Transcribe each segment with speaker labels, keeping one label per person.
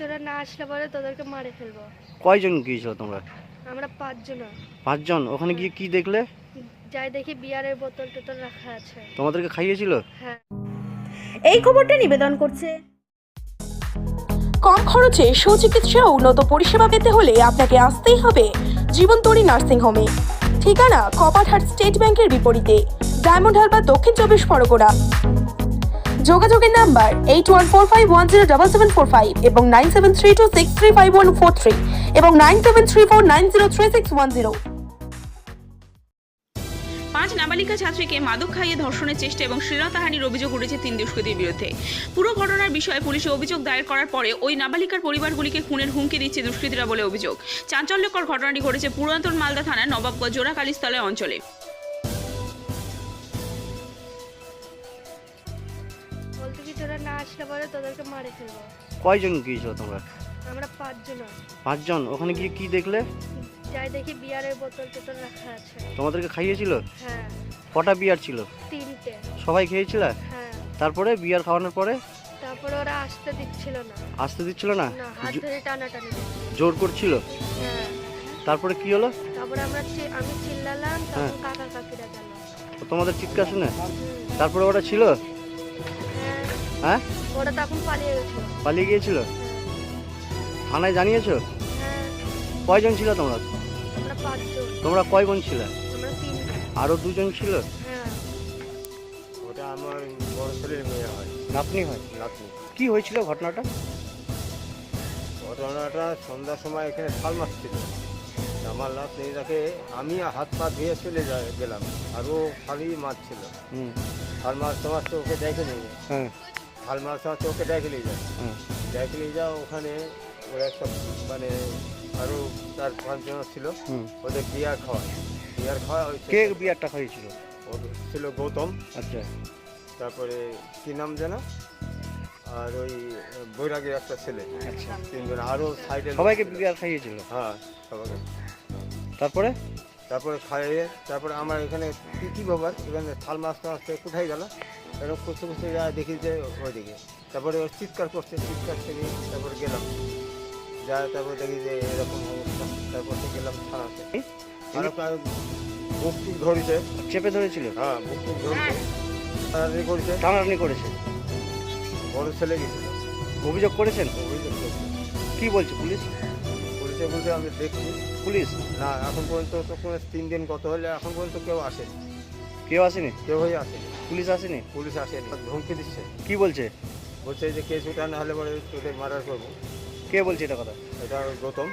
Speaker 1: তোরা না আসলে পরে তোদেরকে মারে ফেলব।
Speaker 2: কয়জন গিয়েছিল তোমরা?
Speaker 1: আমরা পাঁচজন
Speaker 2: পাঁচজন? ওখানে গিয়ে কি দেখলে?
Speaker 1: যাই দেখি বিয়ারের বোতল টোতল রাখা আছে।
Speaker 2: তোমাদেরকে খাইয়েছিল?
Speaker 1: হ্যাঁ।
Speaker 3: এই খবরটা নিবেদন করছে।
Speaker 4: কম খরচে সুচিকিৎসা ও উন্নত পরিষেবা পেতে হলে আপনাকে আসতেই হবে জীবনতরী নার্সিং হোমে। ঠিকানা কপারহাট স্টেট ব্যাংকের বিপরীতে। ডায়মন্ড হারবার দক্ষিণ চব্বিশ পরগনা। যোগাযোগের number eight one four five one zero double seven four five এবং nine seven three two six three five one four three এবং nine seven three four nine zero three six one zero
Speaker 5: পাঁচ নাবালিকা ছাত্রীকে মাদক খাইয়ে ধর্ষণের চেষ্টা এবং শ্লীলতাহানির অভিযোগ উঠেছে তিন দুষ্কৃতীর বিরুদ্ধে। পুরো ঘটনার বিষয়ে পুলিশে অভিযোগ দায়ের করার পরে ওই নাবালিকার পরিবারগুলিকে খুনের হুমকি দিচ্ছে দুষ্কৃতীরা বলে অভিযোগ। চাঞ্চল্যকর ঘটনাটি ঘটেছে পুরাতন মালদা থানার নবাবগঞ্জ জোড়াকালীস্থলে অঞ্চলে।
Speaker 1: আসলে পরে তোদেরকে মারে ফেলব।
Speaker 2: কয়জন গিয়েছিল তোমরা?
Speaker 1: আমরা পাঁচজন
Speaker 2: পাঁচজন? ওখানে গিয়ে কি দেখলে?
Speaker 1: যাই দেখি বিয়ারের বোতল টোতল রাখা আছে।
Speaker 2: তোমাদেরকে খাইয়েছিল?
Speaker 1: হ্যাঁ।
Speaker 2: কটা বিয়ার ছিল?
Speaker 1: তিনটে।
Speaker 2: সবাই খেয়েছিল?
Speaker 1: হ্যাঁ।
Speaker 2: তারপরে বিয়ার খাওয়ানোর পরে?
Speaker 1: তারপরে ওরা আসতে দিচ্ছিল না।
Speaker 2: আসতে দিচ্ছিল না?
Speaker 1: না হাত ধরে টানাটানি
Speaker 2: জোর করছিল?
Speaker 1: হ্যাঁ।
Speaker 2: তারপরে কি হলো?
Speaker 1: তারপরে আমরা চি- আমি চিল্লালাম
Speaker 2: হ্যাঁ।
Speaker 1: তখন কাকা কাকিরা গেল।
Speaker 2: তোমাদের চিৎকার শুনে? তারপরে ওরা ছিল?
Speaker 1: হ্যাঁ? ওরা তখন পালিয়ে গেছিল
Speaker 2: পালিয়ে গিয়েছিল? থানায় জানিয়েছো?
Speaker 1: হ্যাঁ।
Speaker 2: কয়জন ছিল তোমরা? তোমরা কয় বোন ছিল আরও দুজন ছিল?
Speaker 1: হ্যাঁ।
Speaker 6: ওটা আমার বড় ছেলের মেয়ে হয়।
Speaker 2: নাতনি হয়?
Speaker 6: নাতনি।
Speaker 2: কি হয়েছিল ঘটনাটা?
Speaker 6: ঘটনাটা সন্ধ্যার সময় এখানে শাল মাছ ছিল। আমার নাতনিটাকে আমি হাত পা ধুয়ে চলে যা- গেলাম। আর ও খালি মাছ ছিল
Speaker 2: হুম।
Speaker 6: শাল মাছ তোমার তো ওকে দেখে নিয়ে শাল মাছ তোমার ওকে দেখে নিয়ে যায়
Speaker 2: হ্যাঁ
Speaker 6: দেখে নিয়ে যাও ওখানে ওরা একটা মানে আরও চার পাঁচজন ছিল। ওদের বিয়ার খাওয়া। বিয়ার খাওয়া ওই
Speaker 2: কে বিয়ারটা খাইয়েছিল?
Speaker 6: ওর ছিল গৌতম।
Speaker 2: আচ্ছা।
Speaker 6: তারপরে কি নাম যেন? আর ওই বৈরাগের একটা ছেলে।
Speaker 2: আচ্ছা।
Speaker 6: তিনজন। আরও সাইডে
Speaker 2: সবাইকে বিয়ার খাইয়েছিল?
Speaker 6: হ্যাঁ সবাইকে।
Speaker 2: তারপরে?
Speaker 6: তারপরে খাইয়ে তারপরে আমার এখানে কী কী ব্যাপার এখানে থাল মাছ মাছতে কোথায় গেল? এরকম খুঁজতে খুঁজতে যা দেখি যে ওইদিকে। তারপরে ওর চিৎকার করছে চিৎকার থেকে তারপরে গেলাম। যা তারপরে দেখি যে এরকম অবস্থা। তারপর তো গেলাম থানাতে। টুক ধরেছে।
Speaker 2: চেপে ধরেছিল?
Speaker 6: হ্যাঁ টুক ধরেছে। টানাটানি করেছে।
Speaker 2: টানাটানি করেছে
Speaker 6: বড় ছেলে গেছিল।
Speaker 2: অভিযোগ করেছেন?
Speaker 6: অভিযোগ করছে।
Speaker 2: কি বলছে পুলিশ?
Speaker 6: পুলিশে বলছে আমি দেখছি।
Speaker 2: পুলিশ?
Speaker 6: না এখন পর্যন্ত তো কোনো তিন দিন কত হলে এখন পর্যন্ত কেউ আসেনি।
Speaker 2: কেউ আসেনি?
Speaker 6: কেউই আসেনি।
Speaker 2: পুলিশ আসেনি?
Speaker 6: পুলিশ আসেনি। ধমকি দিচ্ছে।
Speaker 2: কি বলছে?
Speaker 6: বলছে যে কেস উঠা না হলে পরে তোদের মার্ডার করব।
Speaker 2: কে বলছে এটা কথা?
Speaker 6: এটা গৌতম।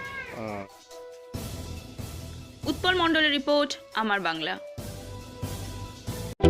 Speaker 5: উৎপল মণ্ডলের রিপোর্ট আমার বাংলা।